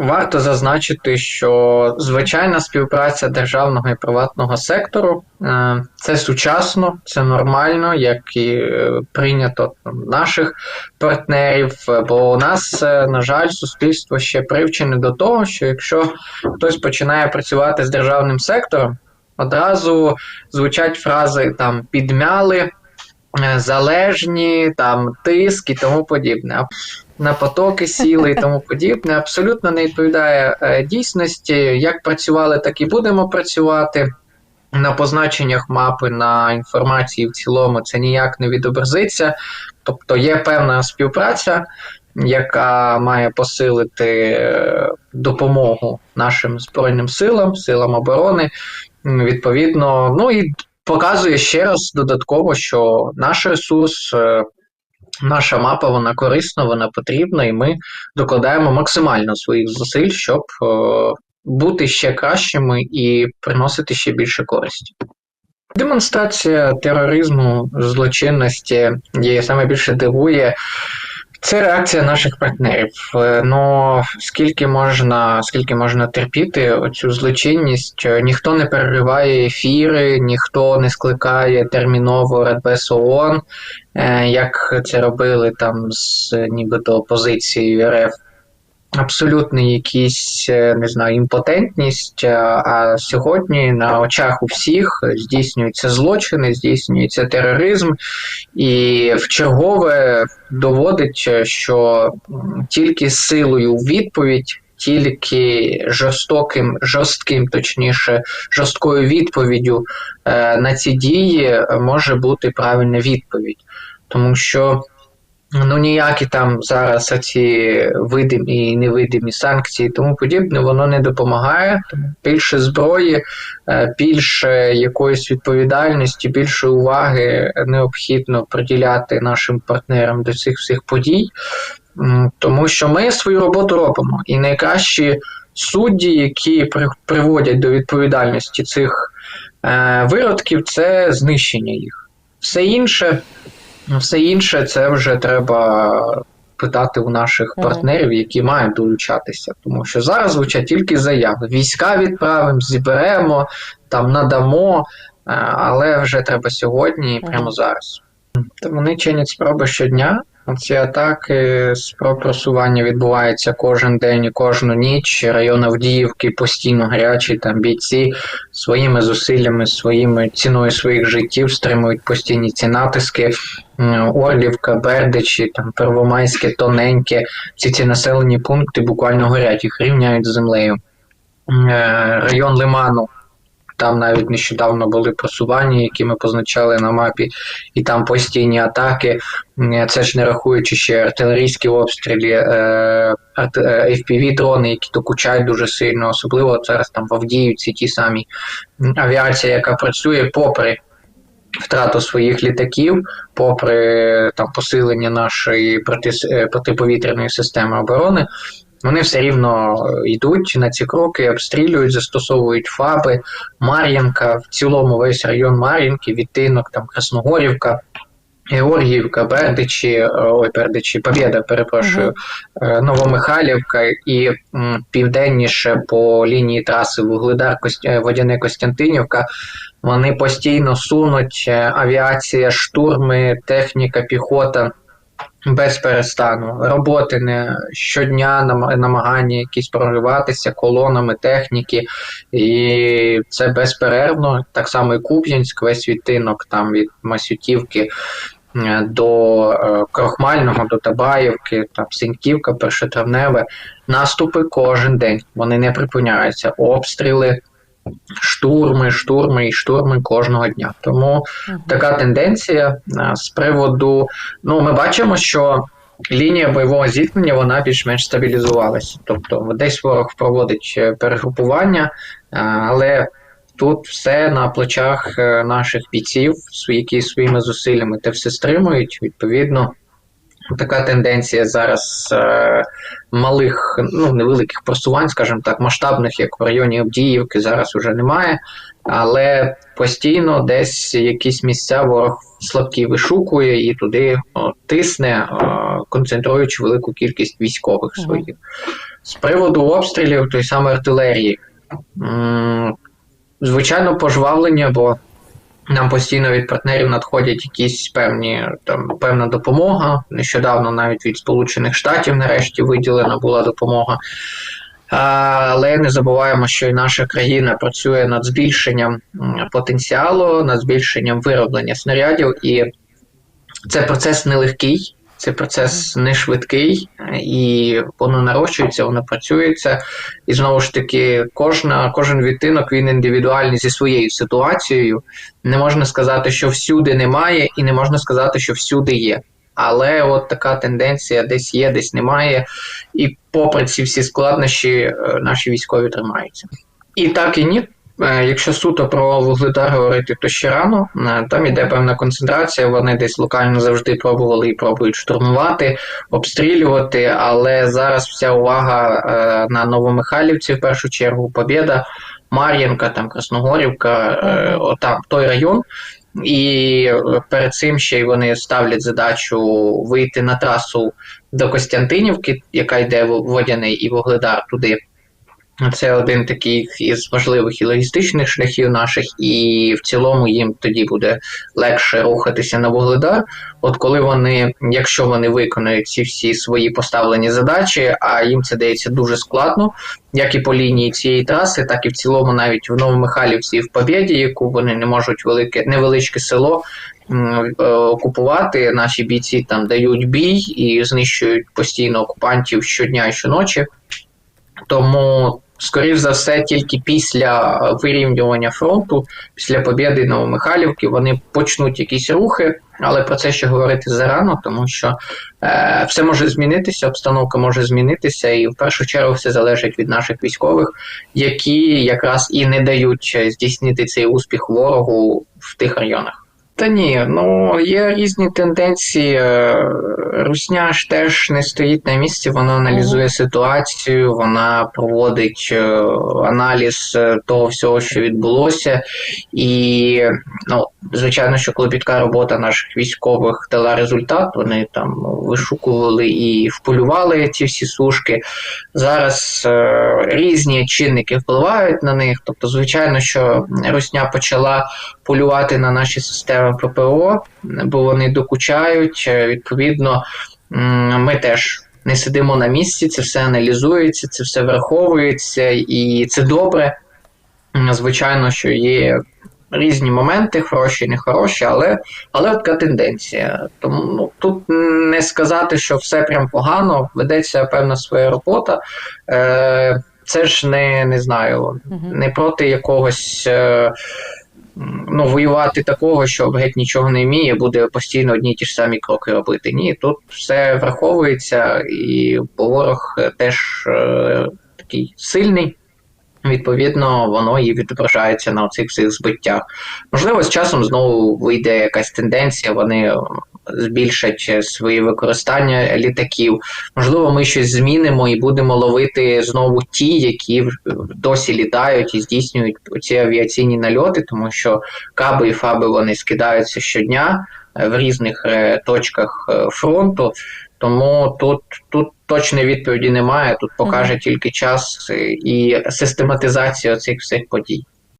Варто зазначити, що звичайна співпраця державного і приватного сектору е, це сучасно, це нормально, як і е, прийнято наших партнерів. Бо у нас, е, на жаль, суспільство ще привчене до того, що якщо хтось починає працювати з державним сектором, одразу звучать фрази там підмяли. Залежні, там тиск і тому подібне на потоки сіли і тому подібне, абсолютно не відповідає е, дійсності. Як працювали, так і будемо працювати. На позначеннях мапи на інформації в цілому це ніяк не відобразиться. Тобто є певна співпраця, яка має посилити е, допомогу нашим Збройним силам, силам оборони. Відповідно, ну і показує ще раз додатково, що наш ресурс е, наша мапа вона корисна, вона потрібна, і ми докладаємо максимально своїх зусиль, щоб е, бути ще кращими і приносити ще більше користі. Демонстрація тероризму, злочинності є саме більше дивує. Це реакція наших партнерів. Е, ну скільки можна скільки можна терпіти оцю злочинність, ніхто не перериває ефіри, ніхто не скликає терміново Радбес ООН, е, як це робили там з нібито опозицією РФ абсолютний якийсь, е, не знаю, імпотентність. Е, а сьогодні на очах у всіх здійснюються злочини, здійснюється тероризм, і в чергове доводить, е, що тільки силою відповідь. Тільки жорстоким, жорстким, точніше, жорсткою відповіддю на ці дії може бути правильна відповідь, тому що Ну, ніякі там зараз ці видимі і невидимі санкції, і тому подібне, воно не допомагає. Більше зброї, е, більше якоїсь відповідальності, більше уваги необхідно приділяти нашим партнерам до цих всіх подій, тому що ми свою роботу робимо. І найкращі судді, які приводять до відповідальності цих е, виродків, це знищення їх. Все інше. Ну, все інше це вже треба питати у наших партнерів, які мають долучатися. Тому що зараз звучать тільки заяви. Війська відправимо, зіберемо, там надамо, е, але вже треба сьогодні і прямо зараз. Та вони чинять спроби щодня. Ці атаки спроб просування відбуваються кожен день і кожну ніч. Район Авдіївки постійно гарячі, там бійці своїми зусиллями, своїми ціною своїх життів стримують постійні ці натиски. Орлівка, Бердичі, там Первомайське, Тоненьке. Всі ці населені пункти буквально горять, їх рівняють з землею. Е, район Лиману. Там навіть нещодавно були просування, які ми позначали на мапі, і там постійні атаки. Це ж не рахуючи ще артилерійські обстріли, е, fpv дрони, які докучають дуже сильно, особливо зараз там в Авдіївці ті самі авіація, яка працює попри. Втрату своїх літаків, попри там посилення нашої проти, е, протиповітряної системи оборони, вони все рівно е, йдуть на ці кроки, обстрілюють, застосовують ФАБи, Мар'їнка, в цілому весь район Мар'їнки, відтинок, там Красногорівка. Георгіївка, Бердичі, е, ой, Бердичі, Побєда, перепрошую, uh-huh. Новомихайлівка і м, південніше по лінії траси Вугледар, Водяне Костянтинівка. Вони постійно сунуть авіація, штурми, техніка, піхота без перестану. Роботи не щодня намагання якісь прориватися колонами техніки, і це безперервно. Так само і Куп'янськ, весь відтинок там від Масютівки. Е, до е, Крохмального, до Табаївки, там Синьківка, Першотравневе, наступи кожен день. Вони не припиняються. Обстріли, штурми, штурми і штурми кожного дня. Тому uh така тенденція е, з приводу. Ну, ми бачимо, що лінія бойового зіткнення вона більш-менш стабілізувалася. Тобто, десь ворог проводить е, перегрупування, е, але. Тут все на плечах наших бійців, які своїми зусиллями те все стримують. Відповідно, така тенденція зараз е, малих, ну невеликих просувань, скажімо так, масштабних, як в районі Авдіївки, зараз уже немає. Але постійно десь якісь місця ворог слабкі вишукує і туди о, тисне, о, концентруючи велику кількість військових своїх. З приводу обстрілів той самої артилерії. Звичайно, пожвавлення, бо нам постійно від партнерів надходять якісь певні там певна допомога. Нещодавно навіть від Сполучених Штатів нарешті виділена була допомога. Але не забуваємо, що і наша країна працює над збільшенням потенціалу, над збільшенням вироблення снарядів, і це процес нелегкий. Це процес не швидкий, і воно нарощується, воно працюється. І знову ж таки, кожна, кожен відтинок він індивідуальний зі своєю ситуацією. Не можна сказати, що всюди немає, і не можна сказати, що всюди є. Але от така тенденція десь є, десь немає. І попри ці всі складнощі, е, наші військові тримаються. І так і ні. Е, якщо суто про вугледар говорити, то ще рано е, там іде певна концентрація. Вони десь локально завжди пробували і пробують штурмувати, обстрілювати. Але зараз вся увага е, на Новомихайлівці, в першу чергу, Побєда, Мар'їнка, там Красногорівка, там той район. І перед цим ще й вони ставлять задачу вийти на трасу до Костянтинівки, яка йде в Водяний і Вугледар туди. Це один такий із важливих і логістичних шляхів наших, і в цілому їм тоді буде легше рухатися на вугледар. От коли вони, якщо вони виконують ці всі свої поставлені задачі, а їм це дається дуже складно, як і по лінії цієї траси, так і в цілому, навіть в Новомихайлівці і в Побєді, яку вони не можуть велике невеличке село. Е, окупувати наші бійці там дають бій і знищують постійно окупантів щодня і щоночі. Тому скоріш за все, тільки після вирівнювання фронту, після побєди Новомихайлівки, вони почнуть якісь рухи, але про це ще говорити зарано, тому що е, все може змінитися, обстановка може змінитися, і в першу чергу все залежить від наших військових, які якраз і не дають здійснити цей успіх ворогу в тих районах. Та ні, ну є різні тенденції. Е, Русня ж теж не стоїть на місці, вона аналізує ситуацію, вона проводить е, аналіз е, того всього, що відбулося. І, ну, звичайно, що клопітка робота наших військових дала результат. Вони там вишукували і вполювали ці всі сушки. Зараз е, різні чинники впливають на них. Тобто, звичайно, що Русня почала полювати на наші системи ППО, бо вони докучають. Е, відповідно, ми теж не сидимо на місці, це все аналізується, це все враховується, і це добре. Звичайно, що є. Різні моменти, хороші, і нехороші, але але така тенденція. Тому ну, тут не сказати, що все прям погано, ведеться певна своя робота. Е, Це ж не не знаю, не проти якогось. Е, ну, воювати такого, що геть нічого не вміє, буде постійно одні й ті ж самі кроки робити. Ні, тут все враховується, і ворог теж е, такий сильний. Відповідно, воно і відображається на цих всіх збиттях. Можливо, з часом знову вийде якась тенденція, вони збільшать своє використання літаків. Можливо, ми щось змінимо і будемо ловити знову ті, які досі літають і здійснюють ці авіаційні нальоти, тому що каби і фаби вони скидаються щодня е, в різних е, точках е, фронту. Тому тут тут точної відповіді немає. Тут покаже тільки час і систематизація цих всіх подій.